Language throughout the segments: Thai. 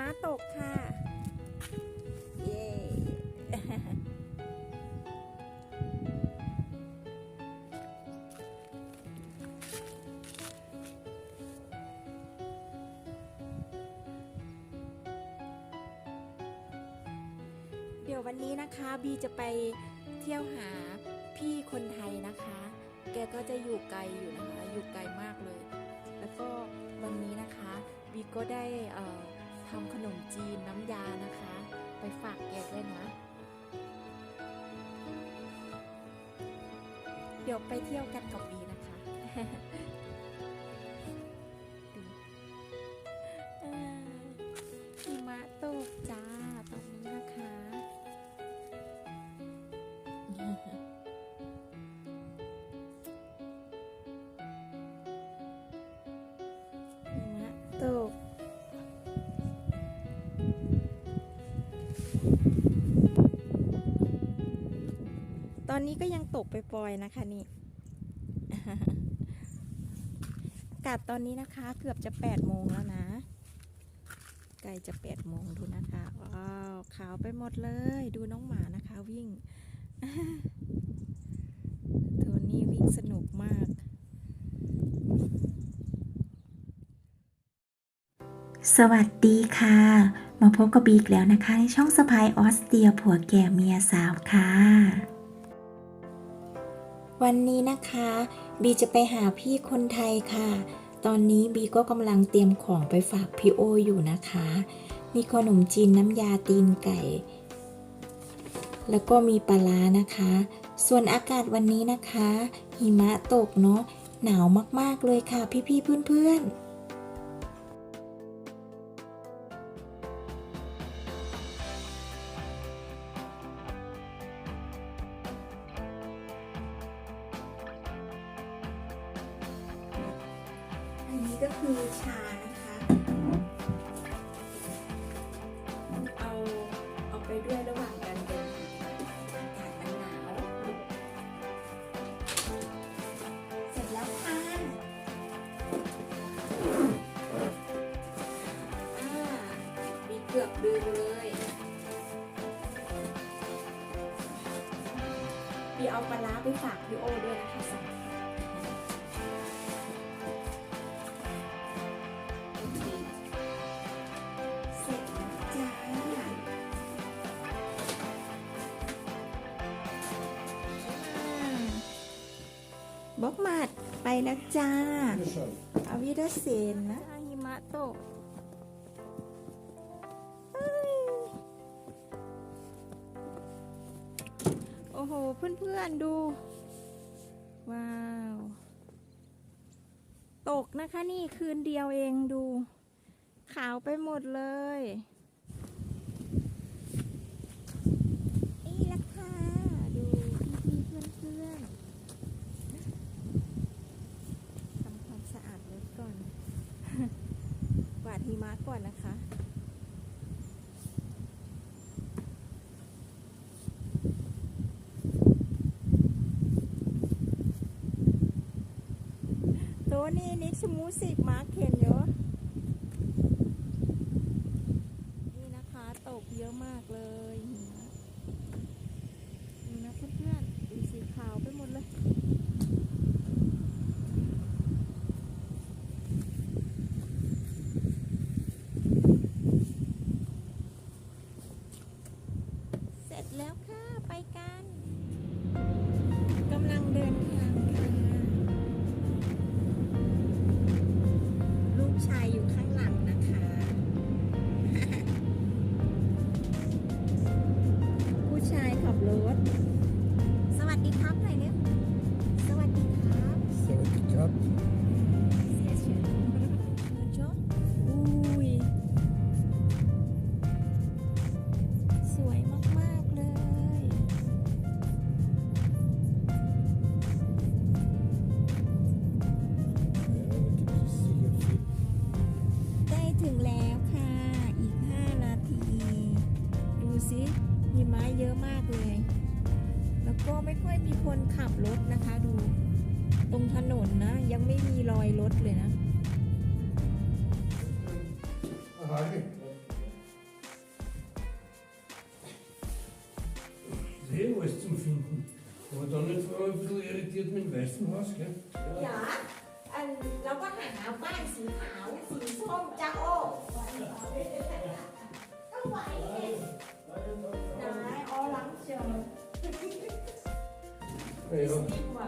ม้าตกค่ะ เย้เดี๋ยววันนี้นะคะบีจะไปเที่ยวหาพี่คนไทยนะคะ แกก็จะอยู่ไกลอยู่นะคะ อยู่ไกลมากเลย แล้วก็วันนี้นะคะบีก็ได้เอ่อ ทำขนมจีนน้ำยานะคะ ไปฝากแกด้วยนะ เดี๋ยวไปเที่ยวกันกับบีนะคะ ตอนนี้ก็ยังตกไปปล่อยนะคะนี่อากาศตอนนี้นะคะ เกือบจะ8โมงแล้วนะใกล้จะ8โมงดูนะคะว้าวขาวไปหมดเลย ดูน้องหมานะคะวิ่งโทนี่วิ่งสนุกมาก สวัสดีค่ะ มาพบกับบีกแล้วนะคะ ในช่องสปายออสเตียผัวแก่เมียสาวค่ะ วันนี้นะคะ บีจะไปหาพี่คนไทยค่ะ ตอนนี้บีก็กำลังเตรียมของไปฝากพี่โออยู่นะคะ มีขนมจีนน้ำยาตีนไก่ แล้วก็มีปลาร้านะคะ ส่วนอากาศวันนี้นะคะ หิมะตกเนาะหนาวมากๆเลยค่ะพี่ๆเพื่อนๆ ก็คือชานะคะ เอาเอาไปด้วยระหว่างการเดินทางอากาศหนาว เสร็จแล้วค่ะอ่ามีเกือบลืมเลยพี่เอาปลาร้าไปฝากพี่โอด้วยนะคะสอง แล้วจ้าอาวิดาเซนนะหิมะตกโอ้โห เพื่อนๆดู ว้าว ตกนะคะนี่คืนเดียวเองดู ขาวไปหมดเลยนี่แหละค่ะ ดูพี่ๆเพื่อนๆทำความสะอาดรถก่อน กวาดหิมะก่อนนะคะ ตัว นี่นิชมูสิกมาร์เคนเยอะ ถึงแล้วค่ะ อีก 5 นาที ดูซิมีไม้เยอะมากเลย แล้วก็ไม่ค่อยมีคนขับรถนะคะดู ตรงถนนนะ ยังไม่มีรอยรถเลยนะอะไรเซลล์ was zu finden. Aber dann nicht vor allem irritiert mit dem weißen น Ja, ja. สติไหว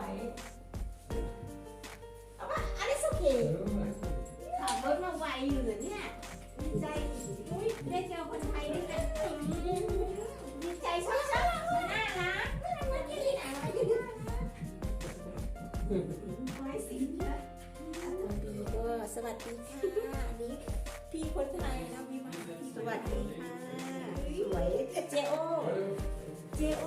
เอาว่าอันนี้โอเคขับรถมาไวอยู่เหรอเนี่ยดีใจอุ้ยได้เจอคนไทยด้วยกันดีใจชอบชอบน่ารักน่ารักที่ไหนมาที่ไว้สินะก็สวัสดีค่ะอันนี้พี่คนไทยนะพี่มาสวัสดีค่ะสวยเจโอเจโอ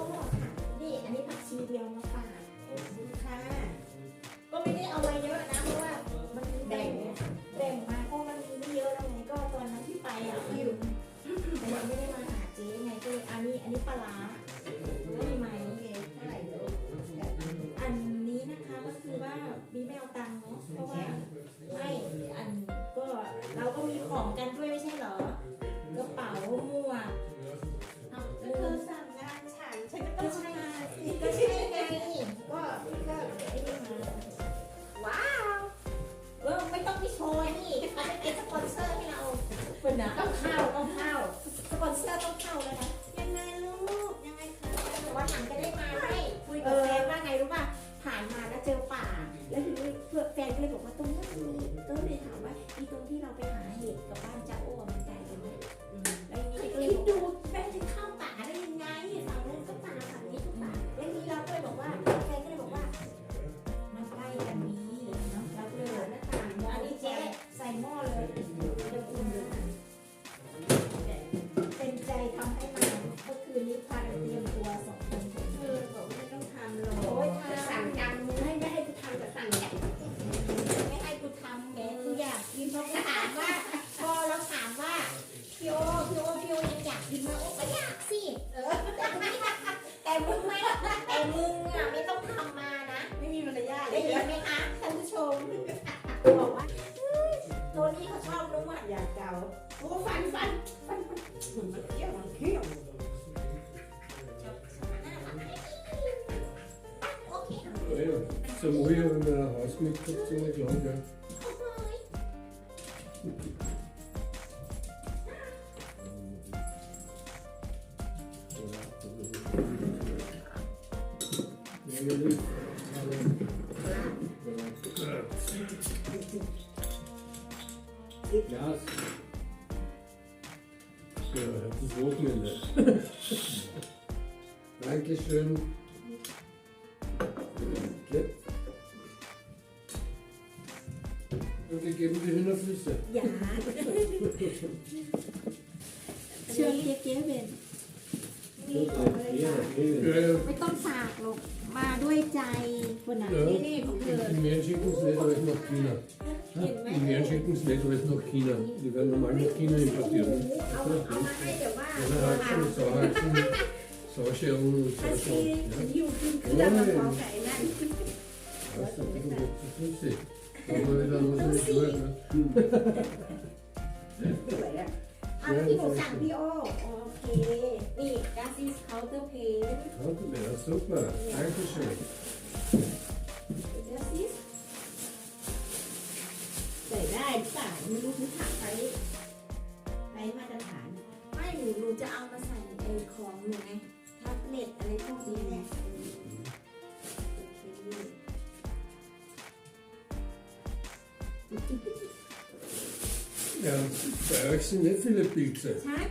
มึงอะไม่ต้องทำมานะ ไม่มีมารยาทเลได้ยยินไหมคะท่านผู้ชมบอกว่าเฮ้ยตัวนี้เขาชอบนวดอยากเกาโอ้ฟันฟันฟันมันเขี้ยวมันเขี้ยวโอเค Ja, ja. So muss ich aber mit einer Hausmitglied zu mir klar, gell? Ja, ja, nicht. Ja, ja, das Wochenende. Dankeschön. Okay. Und wir geben die Hühnerfüße. อย่าเชิญเจ๊เจ๊เบน มีของอะไรบ้าง Ja, ja. ไม่ต้องฝากหรอกมาด้วย ใจคนนั้น ja. นี่นี่ของเธอ Die Mähen schicken es nicht alles nach China. เห็นไหม Die Mähen schicken es nicht alles nach China. Die werden normal nach China importiert. เอาเอามาให้แต่ว่า Ja, Harzen, Sauerharzen, Sauscheren und ถ้าซี Sauschaum. ฉันอยู่ขึ้นเครื่องมาพร้อมกับไอ้นั่น Weißt du, das ist nicht zu flüssig. Da haben wir wieder los mit durch. Ne? สวยอะ อันที่หนูสั่งพี่โอโอเค นี่ das ist counter pain Ja, super. Dankeschön. das ist ใส่ได้หรือเปล่าไม่รู้คุณถักไปไรมาตรฐาน ไม่หนูหนูจะเอามาใส่ไอ้ของหนูไงแท็บเล็ตอะไรพวกนี้แหละโอเค Ja, bei euch sind nicht viele Pilze. ชัด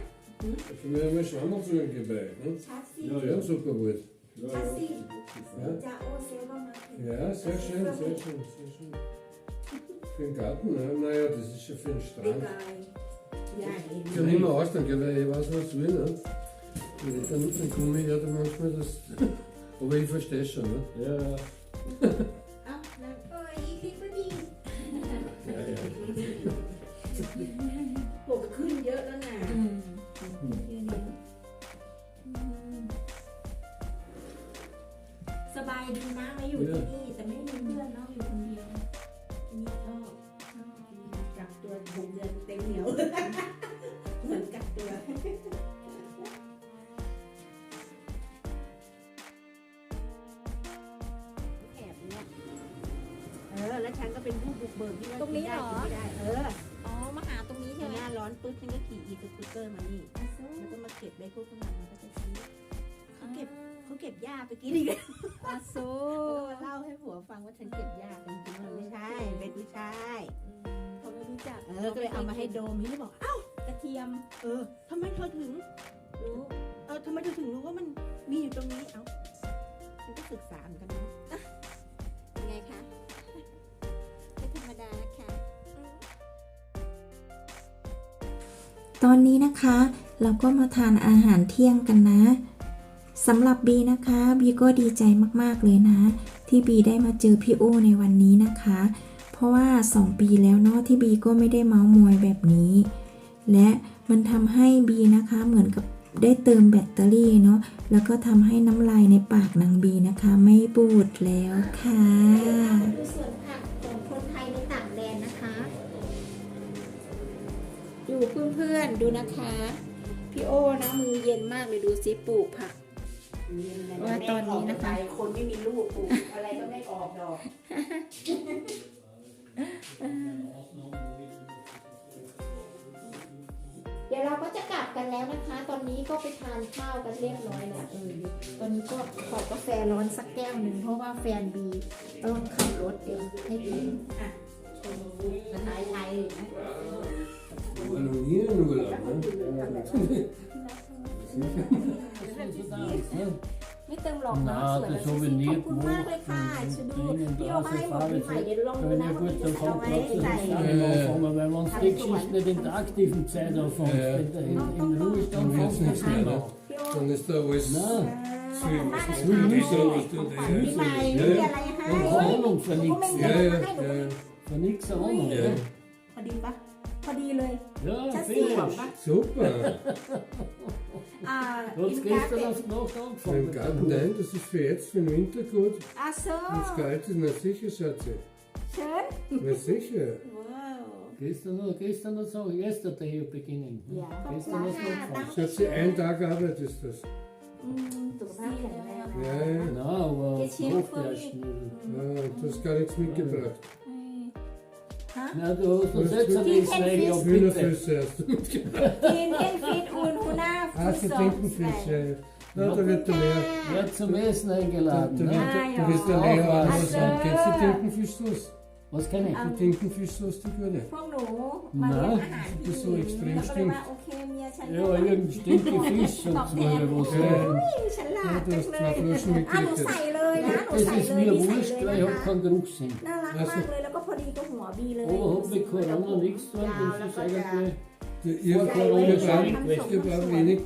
Also wir haben ja Schwammerzugen bei. Ne? ชัดสิ Ja, super gut. ชัดสิ Ja. จะโอเซลก็มา ja, sehr schön, sehr schön, sehr schön. Für den Garten, ne? naja, das ist schon für den บ๊าย Strand. บายใหญ่ Ich kann immer aussteigen, gell, weil ich weiß, was ich will. Ne? Und ich dann, dann komme ich ja dann manchmal das. Aber ich verstehe schon. Ne? Ja, ja. หกเดือนเต็มเหนียวเหมือนกักตัวออ และฉันก็เป็นผู้บุกเบิกที่ว่าตรงนี้เหรอ กินได้กินไม่ได้ เอออ๋อ มาหาตรงนี้ใช่ไหหมน้าร้อนปุ๊บฉันก็ขี่อีสกูตเตอร์มานี่แล้วก็มาเก็บได้พวกข้างหลังมันก็จะชี้เขาเก็บเขาเก็บหญ้าไปกินอีกแล้วอาซูมาเล่าให้ผัวฟังว่าฉันเก็บหญ้าจริงๆมันไม่ใช่เป็นไม่ใช่เขาไม่รู้จัก ออก็เลยเอามาให้โดมนี่บอกเอ้ากระเทียม เออทำไมเธอถึงรู้เออทำไมเธอถึงรู้ว่ามันมีอยู่ตรงนี้เอ้าฉันก็ศึกษาเหมือนกันนะยังไงคะไม่ธรรมดานะคะตอนนี้นะคะ เราก็มาทานอาหารเที่ยงกันนะสำหรับบีนะคะบีก็ดีใจมากๆเลยนะ ที่บีได้มาเจอพี่โอในวันนี้นะคะ เพราะว่า 2 ปีแล้วเนาะที่บีก็ไม่ได้เมาส์มอยแบบนี้ และมันทำให้บีนะคะเหมือนกับได้เติมแบตเตอรี่เนาะแล้วก็ทำให้น้ำลายในปากนางบีนะคะ ไม่บูดแล้วค่ะดูส่วนผักของคนไทยในต่างแดนนะคะดูเพื่อนๆดูนะคะ พี่โอ้นะมือเย็นมากเลยดูซิปลูกผัก ว่าตอนนี้นะคะ คนไม่มีลูกปลูกอะไรก็ไม่ออกดอก เดี๋ยวเราก็จะกลับกันแล้วนะคะ ตอนนี้ก็ไปทานข้าวกันเรียบร้อยแล้วเออตอนนี้ก็ขอกาแฟร้อนสักแก้วหนึ่งเพราะว่าแฟนบีต้องขับรถเองให้กินสไตล์ไทยนะ Wir waren noch nie in Urlaub, ne? ไม่เติมหรอกนะ Na, สวย das แล้ว so สิ wie ขอบคุณมากเลยค่ะชดูพี่โอให้หมดปีใหม่เดี๋ยวลองดู Wenn นะ ihr ว่า gut จะ dann ใส่เอา kommt ไว้ trotzdem ใส่ das Stein anfangen, weil man kriegt es nicht in der aktiven Zeit anfangen. Ja. In der- in- Im Ruhestand Dann wird's fängt nichts es mehr, nicht ne? an. พี่โอ Dann ist da alles Nein, Zwiebeln, มากเลย Zwiebeln, die ค่ะ da was ของ tun. ขวัญปีใหม่มี Ja, อะไรให้ keine Ahnung von ก็ไม่ nichts. มี ja, อะไร ja, ให้หนู ja. Von nichts eine Ahnung. ja. Ja, พอดีปะพอดีเลย ja Das viel. hier. Super. อ่า Du อิ hast นกา gestern เต็ auf die Nacht Beim angefangen. Garten, nein, das ist für jetzt, für den Winter gut. อาโซ Wenn es kalt ist, na sicher, Schatzi. เชิญ Na sicher. ว้าว Gestern noch, gestern noch so, yesterday you beginning. Ja. Gestern hast du Ja, angefangen. Schatzi, ein Tag arbeitest das. อืมสุขภาพแข็งแรง Ja, ja. Na, aber Jetzt hier Frucht vor erst nicht. ja du hast gar nichts mitgebracht. Na, du hast noch Was selbst ein Die bisschen kennen ja, Fisch. bitte. Hühnerfüße hast du mitgebracht. กินเอ็นฟิตอุนฮูน่า Ah, sie trinken Fische. Na, da wird der Lehrer. Ja, zum Essen eingeladen. Da, da, ne? wird, da wirst der Lehrer also- sagen. Kennst du trinken Fischsauce? Was kann ich? Sie trinken Fischsauce, die Gürne. Ah, nein, das ist so extrem stinkt. Ja, irgendein stinke Fisch und so weiter. Was ja, du hast zwei Flaschen mitgekriegt. Das ist mir wurscht, weil ich habe keinen Geruchssinn. Also, aber hat mit Corona nichts zu tun, das ist eigentlich... Die- Ihr, Vor ihr, Corona braucht, schon weg. ihr braucht wenig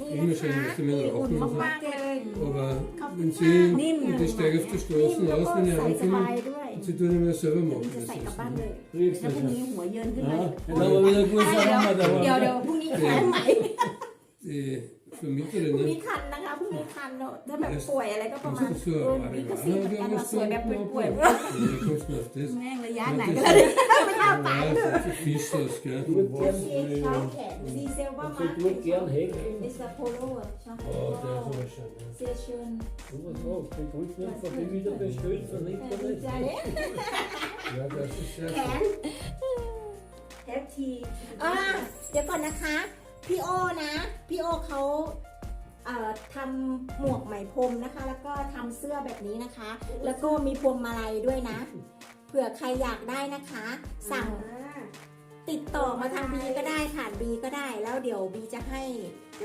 นี่ immer นะ schön, คะ dass sie มี mir อุ่น rauchen und so. มากๆเลย Aber wenn sie, Nimm. und ich steige auf die นิ่ม Straßen แล้ว aus, ก็ wenn ich ใส่สบาย anfange, ด้วย und sie tun immer selber เดี๋ยว machen. จะใส่ Das กลับ ist บ้านเลย Riechst แล้ว du พรุ่ง schon? นี้หัวเยินขึ้นมา Ja, dann haben wir wieder gut zusammen เดี๋ยว da. เดี๋ยวพรุ่งนี้คันใหม่ die พรุ่ง Vermieterin, นี้ ne? คันนะคะพรุ่งนี้คันเนอะถ้าแบบป่วยอะไรก็ประมาณ Das ist so เออ eine บีก็ซีเหมือนกันว่าสวยแบบป่วยๆ Wie kommst du denn auf das? แม่งระยะไหน Ja, ก็ das ได้ ist- ไม่เอาปาก Ja, เลย das ist Fischsauce, gell? ซีเซลว่ามา Ich würde gern Heck. เอสโพโลชอบ Oh, der ist aber schön. ja. เซียเชิญ Du was sagst, die Grüßen von dir wieder bestellt von ดี Internet. ใจ Ja, das ist sehr แข schön. นแทบทีอ่าเดี๋ยวก่อนนะคะ พี่โอนะ พี่โอเขาเอ่อทำหมวกไหมพรมนะคะ แล้วก็ทำเสื้อแบบนี้นะคะ แล้วก็มีพวงมาลัยด้วยนะ เผื่อใครอยากได้นะคะ สั่งติดต่อมาทางบีก็ได้ผ่านบีก็ได้ แล้วเดี๋ยวบีจะให้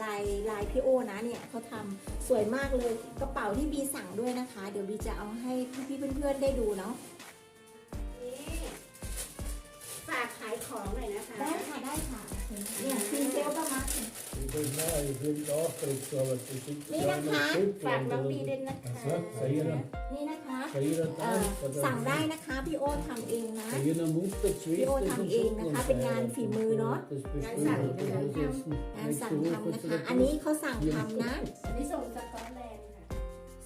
ลายลายพี่โอนะเนี่ยเขาทำสวยมากเลยกระเป๋าที่บีสั่งด้วยนะคะ เดี๋ยวบีจะเอาให้พี่ๆเพื่อนๆได้ดูเนาะฝากขายของหน่อยนะคะ ได้ค่ะได้ค่ะ เนี่ยซีเซลก็มา Ich will nein, ich will Auftritt, aber das ist นี่ ja นะคะ nicht ฝากน้องบีด้วยนะคะ Bei ihrer, นี่นะคะ bei ihrer เอ่อ Tante, สั่งได้นะคะ พี่โอทำเองนะ bei ihrer Mutter, Die Ohren haben Schwester, eh, นะคะเป็นงานฝีมือเนอะ Das bestimmt, Nein, das ist jetzt งานสั่ง nächste ทำ Woche นะ zu คะ der อันนี้เขาสั่งทำนะ อันนี้ส่งสกอตแลนด์ค่ะ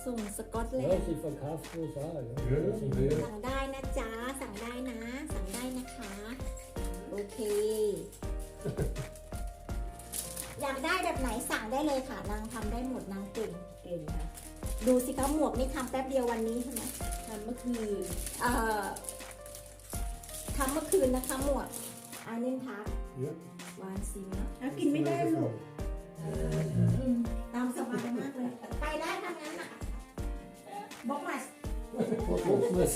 ส่งสกอตแล Ja, นด์ sie verkauft bloß auch. Ja. Ja, Das ist- ja. สั่งได้นะจ๊ะ สั่งได้นะ สั่งได้นะคะ โอเค อยากได้แบบไหนสั่งได้เลยค่ะนางทำได้หมดนางเก่งเก่งค่ะดูสิคะหมวกนี่ทำแป๊บเดียววันนี้ใช่ไหมทำเมื่อคืนเอ่อทำเมื่อคืนนะคะหมวดอันนี้ทัก Ja. วานซิมนะเอากินไม่ได้ลูกตามสบายมากเลย ไปได้ทางนั้นอะบอกมา Bockmas.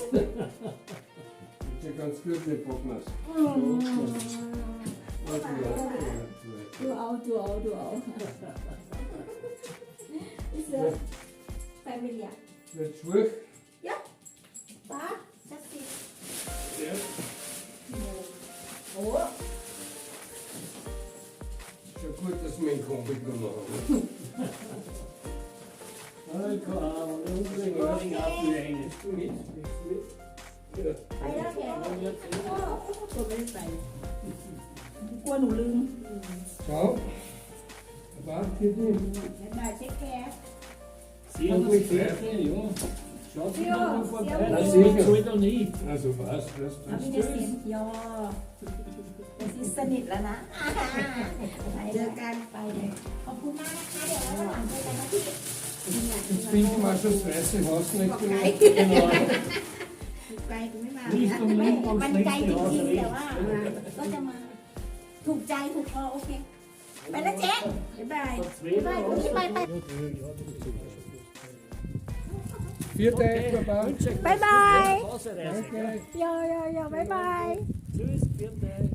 Det är ganz gut mit Bockmas. ดูเอาดูเอาดูเอาเสือแฟมิเลีย Wird schwach. ป้าจัสติ Ja. โอ้ Schon gut, dass wir einen Kombi gemacht haben. Kom aan, unbedingt Öring ablegen. Mit, mit, mit. Ja. ไปแล้วแกตัวไม่ได้ใส่ กลัวหนูลืม Ciao. Baba, geht nicht. บ๊ายบายเช็คแคร์ Zie je dat zeker, joh. Schat, je Ja, dat nog ja, wat ja. bij. Dat Zeker. is goed dan niet. Also was, das, เอา das, พี่เดซิ das. นยอเป็นที่สนิทแล้วนะไปเจเจออกันไปเลยขอบคุณมากนะคะ เดี๋ยวเราหลังเจอกันนะพี่ Jetzt finden wir schon das weiße Haus nicht mehr. Genau. ไกลกูไม่มา Niet om niet om มัน slecht ไกล te จริง gaan ๆแต่ว่าก็จะมา ถูกใจถูกคอโอเค ไปแล้วเจ๊บ๊ายบายไปไปไป Vier Tage, Baba. Bye bye. Danke. ยอยอยอบ๊ายบาย Tschüss, vierte.